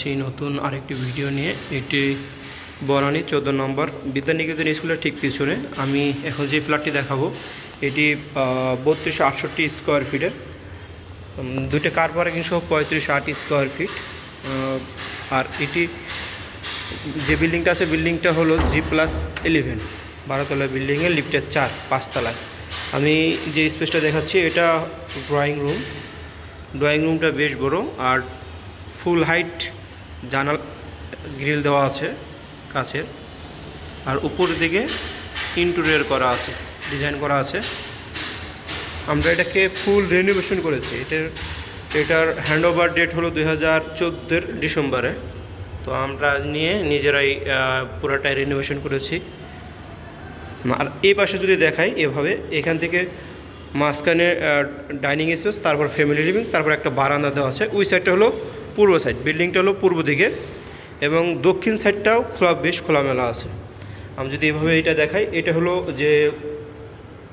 সেই নতুন আরেকটি ভিডিও নিয়ে, এটি বনানী চোদ্দ নম্বর বিদ্যানিকেতন স্কুলের ঠিক পিছনে। আমি এখন যে ফ্ল্যাটটি দেখাবো, এটি বত্রিশশো আটষট্টি স্কোয়ার ফিটের দুটো কার পার্কিং সহ পঁয়ত্রিশশো আট স্কোয়ার ফিট আর এটি, যে বিল্ডিংটা আছে, বিল্ডিংটা হলো জি প্লাস ইলেভেন বারোতলা বিল্ডিংয়ে লিফটের চার, পাঁচতলায়। আমি যে স্পেসটা দেখাচ্ছি, এটা ড্রয়িং রুম ড্রয়িং রুমটা বেশ বড়, আর ফুল হাইট জানাল, গ্রিল দেওয়া আছে কাছের। আর উপর দিকে ইন্টেরিয়র করা আছে, ডিজাইন করা আছে। আমরা এটাকে ফুল রেনোভেশন করেছি। এটার এটার হ্যান্ড ওভার ডেট হলো দুই হাজার চোদ্দোর ডিসেম্বরে। তো আমরা নিয়ে নিজেরাই পুরোটাই রেনোভেশন করেছি। আর এই পাশে যদি দেখাই এভাবে, এখান থেকে মাঝখানে ডাইনিং স্পেস তারপর ফ্যামিলি লিভিং তারপর একটা বারান্দা দেওয়া আছে। ওই সাইডটা হলো পূর্ব সাইড বিল্ডিংটা হলো পূর্ব দিকে এবং দক্ষিণ সাইডটাও খোলা, বেশ খোলামেলা আছে। আমি যদি এভাবে এটা দেখাই, এটা হলো যে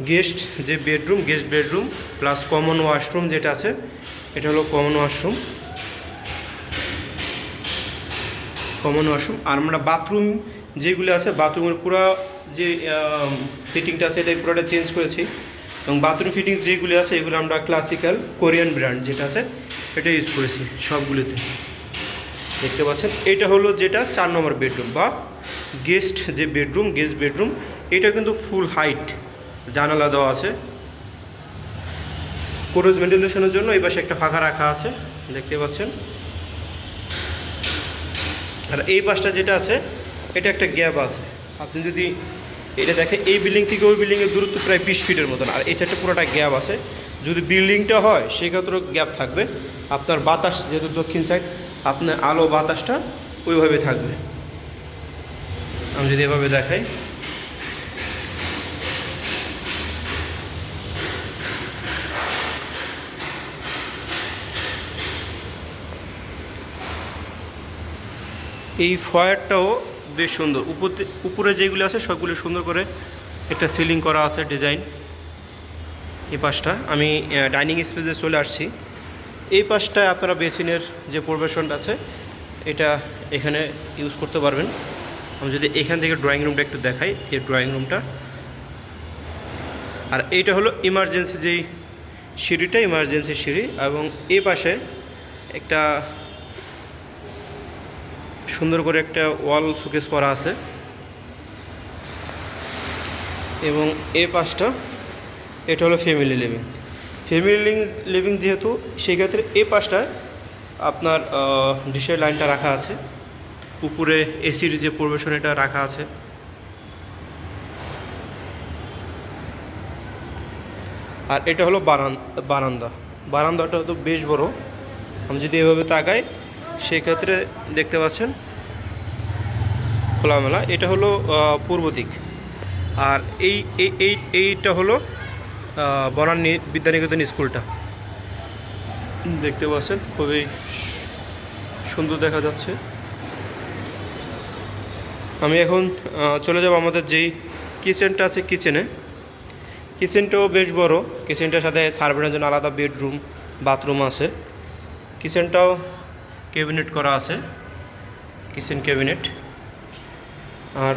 গেস্ট যে bedroom guest bedroom plus common washroom যেটা আছে, এটা হলো কমন ওয়াশরুম কমন ওয়াশরুম আর আমরা বাথরুম যেগুলো আছে বাথরুমের পুরো যে সিটিংটা আছে এটা পুরোটা চেঞ্জ করেছি। এবং বাথরুম ফিটিংস যেগুলি আছে, এগুলো আমরা ক্লাসিক্যাল কোরিয়ান ব্র্যান্ড যেটা আছে এটা ইউজ করেছি সবগুলিতে। দেখতে পাচ্ছেন? এটা হলো যেটা চার নম্বর বেডরুম বা গেস্ট যে বেডরুম গেস্ট বেডরুম এটা কিন্তু ফুল হাইট জানালা দেওয়া আছে। কোরোজ ভেন্টিলেশনের জন্য এই পাশে একটা ফাঁকা রাখা আছে, দেখতে পাচ্ছেন? আর এই পাশটা যেটা আছে, এটা একটা গ্যাপ আছে। আপনি যদি এটা দেখেন, এই বিল্ডিং থেকে ওই বিল্ডিংয়ের দূরত্ব প্রায় বিশ ফিটের মতন, আর এই সাইডটা পুরোটা গ্যাপ আছে। যদি বিল্ডিংটা হয়, সেক্ষেত্রেও গ্যাপ থাকবে। আপনার বাতাস যেহেতু দক্ষিণ সাইড আপনার আলো বাতাসটা ওইভাবে থাকবে। আমি যদি এভাবে দেখাই। এই ফয়ারটাও বেশ সুন্দর। উপরে যেগুলো আছে, সবগুলো সুন্দর করে একটা সিলিং করা আছে, ডিজাইন। এই পাশটা। আমি ডাইনিং স্পেসে চলে আসছি। এই পাশটায় আপনারা বেসিনের যে প্রবেশনটা আছে, এটা এখানে ইউজ করতে পারবেন। আমি যদি এখান থেকে ড্রয়িং রুমটা একটু দেখাই, এই ড্রয়িং রুমটা আর এইটা হলো ইমার্জেন্সি যেই সিঁড়িটা ইমার্জেন্সি সিঁড়ি এবং এই পাশে একটা সুন্দর করে একটা ওয়াল শোকেস করা আছে। এবং এই পাশটা এটা হলো ফ্যামিলি লিভিং ফ্যামিলি লিভিং যেহেতু সেই ক্ষেত্রে এই পাশটায় আপনার ডিশের লাইনটা রাখা আছে। উপরে এসির যে প্রবেশন, এটা রাখা আছে। আর এটা হলো বারান, বারান্দা। বারান্দাটা তো বেশ বড়। আমি যদি এভাবে তাকাই, সেক্ষেত্রে দেখতে পাচ্ছেন, খোলামেলা। এটা হলো পূর্ব দিক। আর এই এই এই, এইটা হলো বনানী বিদ্যানিকেতন স্কুলটা। দেখতে পাচ্ছেন, খুবই সুন্দর দেখা যাচ্ছে। আমি এখন চলে যাব আমাদের যেই কিচেনটা আছে কিচেনে। কিচেনটাও বেশ বড়। কিচেনটার সাথে সার্ভেন্টের জন্য আলাদা বেডরুম, বাথরুম আছে। কিচেনটাও ক্যাবিনেট করা আছে, কিচেন ক্যাবিনেট। আর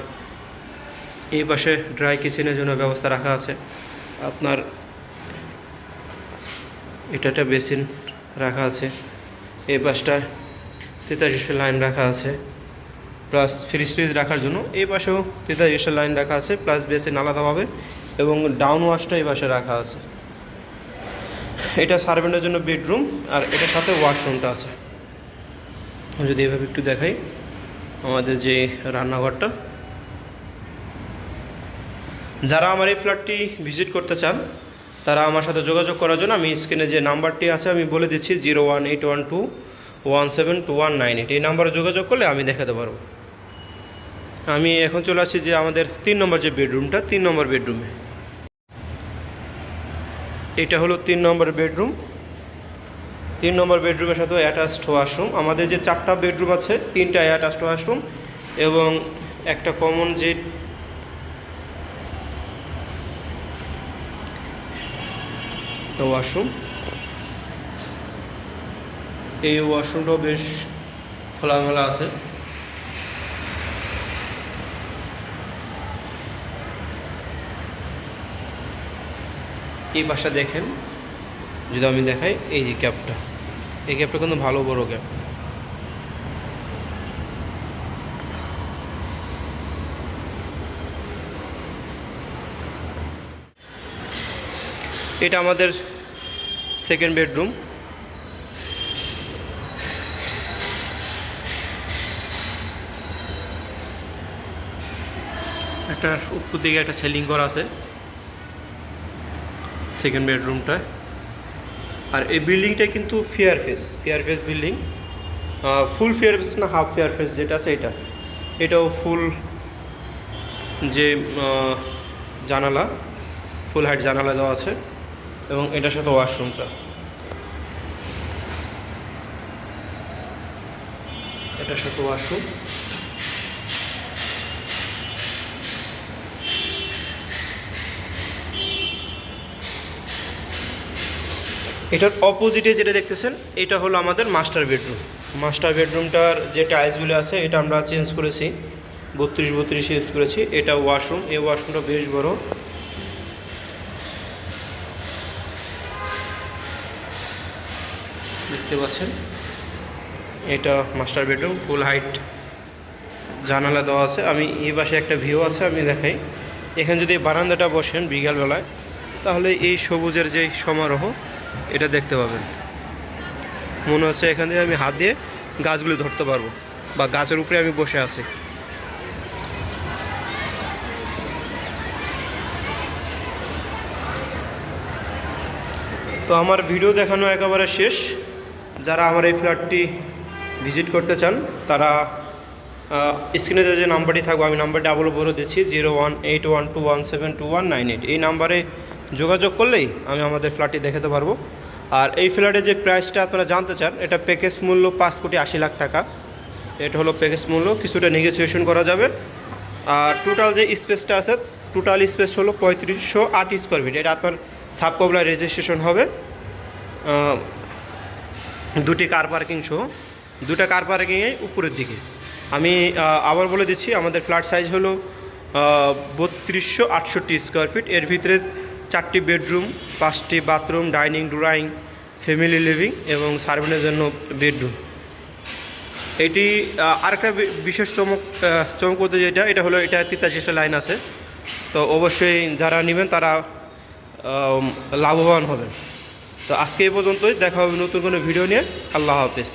এই পাশে ড্রাই কিচেনের জন্য ব্যবস্থা রাখা আছে। আপনার এটা একটা বেসিন রাখা আছে এই পাশটায় তেতাল্লিশের লাইন রাখা আছে, প্লাস ফ্রিজ রাখার জন্য এই পাশেও তেতাল্লিশের লাইন রাখা আছে, প্লাস বেসিন আলাদাভাবে এবং ডাউন ওয়াশটা এই পাশে রাখা আছে। এটা সার্ভেন্টের জন্য বেডরুম আর এটার সাথে ওয়াশরুমটা আছে। যদি এভাবে একটু দেখাই, আমাদের যে রান্নাঘরটা যারা আমার এই ফ্ল্যাটটি ভিজিট করতে চান, তারা আমার সাথে যোগাযোগ করার জন্য আমি স্ক্রিনে যে নাম্বারটি আছে, আমি বলে দিচ্ছি zero one eight one two one seven two one nine eight. এই নাম্বারে যোগাযোগ করলে আমি দেখাতে পারব আমি এখন চলে আসছি যে আমাদের তিন নম্বর যে বেডরুমটা, তিন নম্বর বেডরুমে। এটা হলো তিন নম্বর বেডরুম। তিন নম্বর বেডরুমের সাথে অ্যাটাচড ওয়াশরুম। আমাদের যে চারটা বেডরুম আছে, তিনটা অ্যাটাচড ওয়াশরুম এবং একটা কমন যে ওয়াশরুম। এই ওয়াশরুমটাও বেশ খোলামেলা আছে। এই পাশটা দেখেন, যদি আমি দেখাই, এই যে ক্যাপটা। এই ক্যাপটা কিন্তু ভালো বড় ক্যাপ। এটা আমাদের সেকেন্ড বেডরুম একটা উপর দিকে একটা সেলিং করা আছে সেকেন্ড বেডরুমটা আর এই বিল্ডিংটা কিন্তু fair face fair face building full fair face না হাফ ফেয়ার ফেস যেটা আছে এটা। এটাও ফুল যে জানালা ফুল হাইট জানালা দেওয়া আছে। এবং এটার সাথে ওয়াশরুমটা এটার সাথে ওয়াশরুম এটার অপোজিটে যেটা দেখতেছেন, এটা হলো আমাদের মাস্টার বেডরুম মাস্টার বেডরুমটার যে টাইলসগুলো আছে, এটা আমরা চেঞ্জ করেছি। বত্রিশ বত্রিশ ইউজ করেছি। এটা ওয়াশরুম এই ওয়াশরুমটা বেশ বড়। দেখতে পাচ্ছেন। এটা মাস্টার বেডরুম ফুল হাইট জানালা দেওয়া আছে। আমি এই পাশে একটা ভিউ আছে, আমি দেখাই। এখানে যদি বারান্দাটা বসেন বিকালবেলায়, তাহলে এই সবুজের যে সমারোহ, এটা দেখতে পাবেন। মনে হচ্ছে এখান থেকে আমি হাত দিয়ে গাছগুলো ধরতে পারব, বা গাছের উপরে আমি বসে আছি। তো আমার ভিডিও দেখানো একেবারে শেষ। যারা আমার এই ফ্ল্যাটটি ভিজিট করতে চান, তারা স্ক্রিনে যে নাম্বারটি থাকবে, আমি নাম্বারটি আবারও বলে দিচ্ছি, zero one eight one two one seven two one nine eight. এই নাম্বারে যোগাযোগ করলেই আমি আমাদের ফ্ল্যাটটি দেখাতে পারব। আর এই ফ্ল্যাটের যে প্রাইসটা আপনারা জানতে চান, এটা প্যাকেজ মূল্য পাঁচ কোটি আশি লাখ টাকা। এটা হলো প্যাকেজ মূল্য, কিছুটা নেগোসিয়েশন করা যাবে। আর টোটাল যে স্পেসটা আছে টোটাল স্পেস হলো পঁয়ত্রিশশো আট স্কোয়ার ফিট এটা আপনার সাবকবলা রেজিস্ট্রেশন হবে। দুটি কার পার্কিং সহ দুটা কার পার্কিংয়ে উপরের দিকে। আমি আবার বলে দিচ্ছি, আমাদের ফ্ল্যাট সাইজ হলো বত্রিশশো আটষট্টি স্কোয়ার ফিট এর ভিতরে চারটি বেডরুম পাঁচটি bathroom dining drawing family living এবং সার্ভেন্টের জন্য বেডরুম এটি আরেকটা বিশেষ চমক চমক যেটা, এটা হলো, এটা তিতাশিসা লাইন আছে। তো অবশ্যই যারা নেবেন, তারা লাভবান হবেন। তো আজকে এই পর্যন্তই। দেখা হবে নতুন কোনো ভিডিও নিয়ে। আল্লাহ হাফিজ।